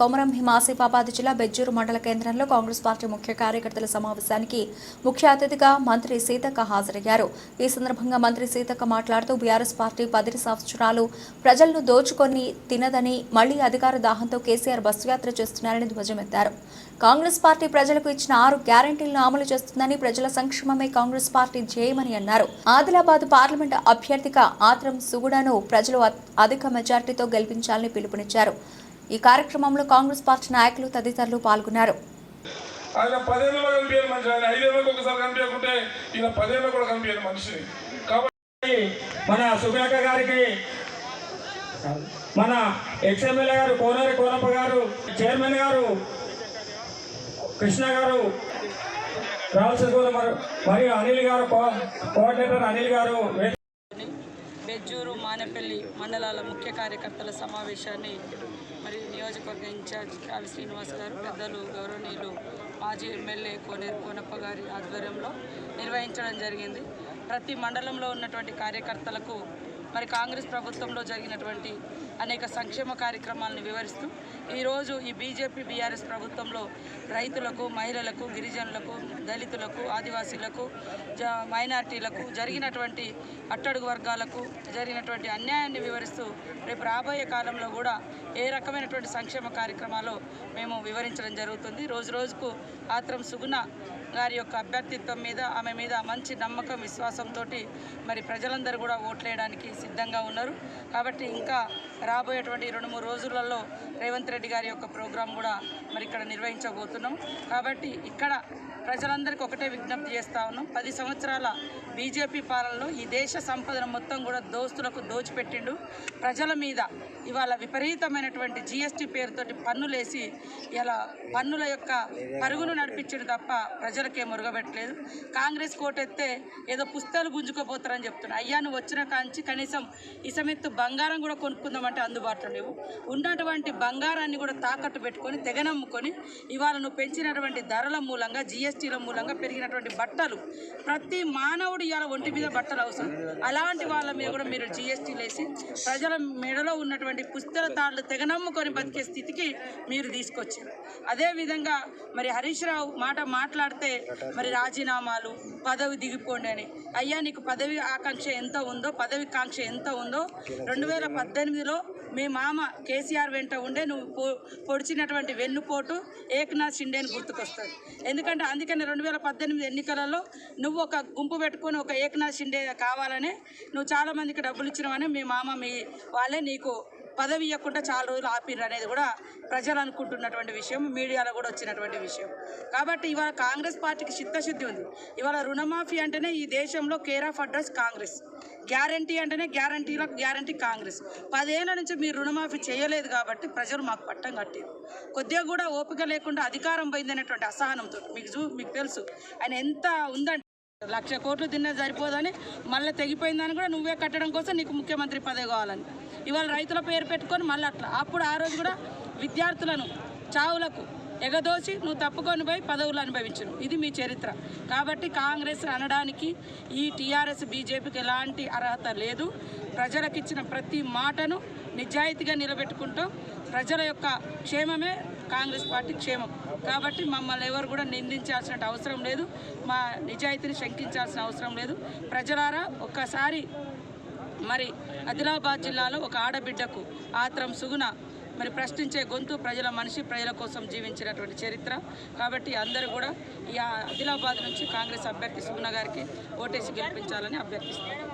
కొమరం హిమాసిఫాబాద్ జిల్లా బెజ్జూరు మండల కేంద్రంలో కాంగ్రెస్ పార్టీ ముఖ్య కార్యకర్తల సమావేశానికి ముఖ్య అతిథిగా మంత్రి సీతక్క హాజరయ్యారు. ఈ సందర్భంగా మంత్రి సీతక్క మాట్లాడుతూ బీఆర్ఎస్ పార్టీ పది సంవత్సరాలు ప్రజలను దోచుకొని తినదని మళ్ళీ అధికార దాహంతో కేసీఆర్ బస్సు యాత్ర చేస్తున్నారని ధ్వజమెత్తారు. కాంగ్రెస్ పార్టీ ప్రజలకు ఇచ్చిన ఆరు గ్యారంటీలను అమలు చేస్తుందని ప్రజల సంక్షేమమే కాంగ్రెస్ పార్టీ ధ్యేయమని అన్నారు. ఆదిలాబాద్ పార్లమెంట్ అభ్యర్థిగా ఆత్రం సుగుడను ప్రజలు అధిక మెజార్టీతో గెలిపించాలని పిలుపునిచ్చారు. ఈ కార్యక్రమంలో కాంగ్రెస్ పార్టీ నాయకులు తదితరులు పాల్గొన్నారు. ఆయన పదేళ్ళలో కనిపించారు మనిషి. ఆయన ఐదేళ్ళకి ఒకసారి కనిపించకుంటే ఈయన పదేళ్ళు కూడా కనిపించారు మనిషిని కాబట్టి మన సుమేక గారికి మన ఎక్స్ఎమ్మెల్యే గారు కోనేరు కోనప్ప గారు చైర్మన్ గారు కృష్ణ గారు రామచంద్ర మరియు అనిల్ గారు కో- కోఆర్డినేటర్ అనిల్ గారు వే- మానపల్లి మండలాల ముఖ్య కార్యకర్తల సమావేశాన్ని మరి నియోజకవర్గ ఇన్ఛార్జ్ రావి శ్రీనివాస్ గారు పెద్దలు గౌరవనీయులు మాజీ ఎమ్మెల్యే కోనేరు కోనప్ప గారి ఆధ్వర్యంలో నిర్వహించడం జరిగింది. ప్రతి మండలంలో ఉన్నటువంటి కార్యకర్తలకు మరి కాంగ్రెస్ ప్రభుత్వంలో జరిగినటువంటి అనేక సంక్షేమ కార్యక్రమాలను వివరిస్తూ ఈరోజు ఈ బీజేపీ బీఆర్ఎస్ ప్రభుత్వంలో రైతులకు మహిళలకు గిరిజనులకు దళితులకు ఆదివాసీలకు జ మైనార్టీలకు జరిగినటువంటి అట్టడుగు వర్గాలకు జరిగినటువంటి అన్యాయాన్ని వివరిస్తూ రేపు రాబోయే కాలంలో కూడా ఏ రకమైనటువంటి సంక్షేమ కార్యక్రమాలు మేము వివరించడం జరుగుతుంది. రోజు రోజుకు ఆత్రం సుగుణ గారి యొక్క అభ్యర్థిత్వం మీద ఆమె మీద మంచి నమ్మకం విశ్వాసంతో మరి ప్రజలందరూ కూడా ఓట్లేయడానికి సిద్ధంగా ఉన్నారు. కాబట్టి ఇంకా రాబోయేటువంటి రెండు మూడు రోజులలో రేవంత్ రెడ్డి గారి యొక్క ప్రోగ్రాం కూడా మరి ఇక్కడ నిర్వహించబోతున్నాం. కాబట్టి ఇక్కడ ప్రజలందరికీ ఒకటే విజ్ఞప్తి చేస్తా ఉన్నాం. పది సంవత్సరాల బీజేపీ పాలనలో ఈ దేశ సంపదను మొత్తం కూడా దోస్తులకు దోచిపెట్టిండు. ప్రజల మీద ఇవాళ విపరీతమైనటువంటి జిఎస్టీ పేరుతోటి పన్నులేసి ఇలా పన్నుల యొక్క పరుగును నడిపించడు తప్ప ప్రజలకే మురగబెట్టలేదు. కాంగ్రెస్ కోటెత్తే ఏదో పుస్తకాలు గుంజుకోపోతారని చెప్తున్నా. అయ్యా నువ్వు వచ్చిన కాంచి కనీసం ఇసమెత్తు బంగారం కూడా కొనుక్కుందామంటే అందుబాటులో లేవు. ఉన్నటువంటి బంగారాన్ని కూడా తాకట్టు పెట్టుకొని తెగనమ్ముకొని ఇవాళ నువ్వు పెంచినటువంటి ధరల మూలంగా జిఎస్టీల మూలంగా పెరిగినటువంటి బట్టలు ప్రతి మానవుడు ఇవాళ ఒంటి మీద బట్టలు అవసరం. అలాంటి వాళ్ళ మీద కూడా మీరు జిఎస్టీలు వేసి ప్రజల మెడలో ఉన్నటువంటి పుస్తల తాళ్ళు తెగనమ్ముకొని బతికే స్థితికి మీరు తీసుకొచ్చారు. అదేవిధంగా మరి హరీష్ రావు మాట మాట్లాడితే మరి రాజీనామాలు పదవి దిగిపోండి అని. అయ్యా నీకు పదవి ఆకాంక్ష ఎంత ఉందో పదవి కాంక్ష ఎంత ఉందో రెండు వేల పద్దెనిమిదిలో మీ మామ కేసీఆర్ వెంట ఉండే నువ్వు పొడిచినటువంటి వెన్నుపోటు ఏకనాథ్ షిండే అని గుర్తుకొస్తుంది. ఎందుకంటే అందుకని రెండు వేల పద్దెనిమిది ఎన్నికలలో నువ్వు ఒక గుంపు పెట్టుకొని ఒక ఏకనాథ్ షిండే కావాలని నువ్వు చాలామందికి డబ్బులు ఇచ్చినవని మీ మామ మీ వాళ్ళే నీకు పదవి ఇవ్వకుండా చాలా రోజులు ఆపిర్రు అనేది కూడా ప్రజలు అనుకుంటున్నటువంటి విషయం మీడియాలో కూడా వచ్చినటువంటి విషయం. కాబట్టి ఇవాళ కాంగ్రెస్ పార్టీకి చిత్తశుద్ధి ఉంది. ఇవాళ రుణమాఫీ అంటేనే ఈ దేశంలో care of address Congress. Guarantee అంటేనే గ్యారంటీలో గ్యారంటీ కాంగ్రెస్. పదేళ్ళ నుంచి మీరు రుణమాఫీ చేయలేదు కాబట్టి ప్రజలు మాకు పట్టం కట్టారు కొద్దిగా కూడా ఓపిక లేకుండా అధికారం పోయిందనేటువంటి అసహనంతో మీకు చూ మీకు తెలుసు. ఆయన ఎంత ఉందంటే లక్ష కోట్లు తిన్నా సరిపోదని మళ్ళీ తెగిపోయిందని కూడా నువ్వే కట్టడం కోసం నీకు ముఖ్యమంత్రి పదవి కావాలని. ఇవాళ రైతుల పేరు పెట్టుకొని మళ్ళీ అట్లా. అప్పుడు ఆ రోజు కూడా విద్యార్థులను చావులకు ఎగదోసి నువ్వు తప్పుకొని పోయి పదవులు అనుభవించను. ఇది మీ చరిత్ర. కాబట్టి కాంగ్రెస్ అనడానికి ఈ టీఆర్ఎస్ బీజేపీకి ఎలాంటి అర్హత లేదు. ప్రజలకు ఇచ్చిన ప్రతి మాటను నిజాయితీగా నిలబెట్టుకుంటూ ప్రజల యొక్క క్షేమమే కాంగ్రెస్ పార్టీ క్షేమం. కాబట్టి మమ్మల్ని ఎవరు కూడా నిందించాల్సిన అవసరం లేదు. మా నిజాయితీని శంకించాల్సిన అవసరం లేదు. ప్రజలారా ఒక్కసారి మరి ఆదిలాబాద్ జిల్లాలో ఒక ఆడబిడ్డకు ఆత్రం సుగుణ మరి ప్రశ్నించే గొంతు ప్రజల మనిషి ప్రజల కోసం జీవించినటువంటి చరిత్ర. కాబట్టి అందరూ కూడా ఈ ఆదిలాబాద్ నుంచి కాంగ్రెస్ అభ్యర్థి సుగుణ గారికి ఓటేసి గెలిపించాలని అభ్యర్థిస్తున్నారు.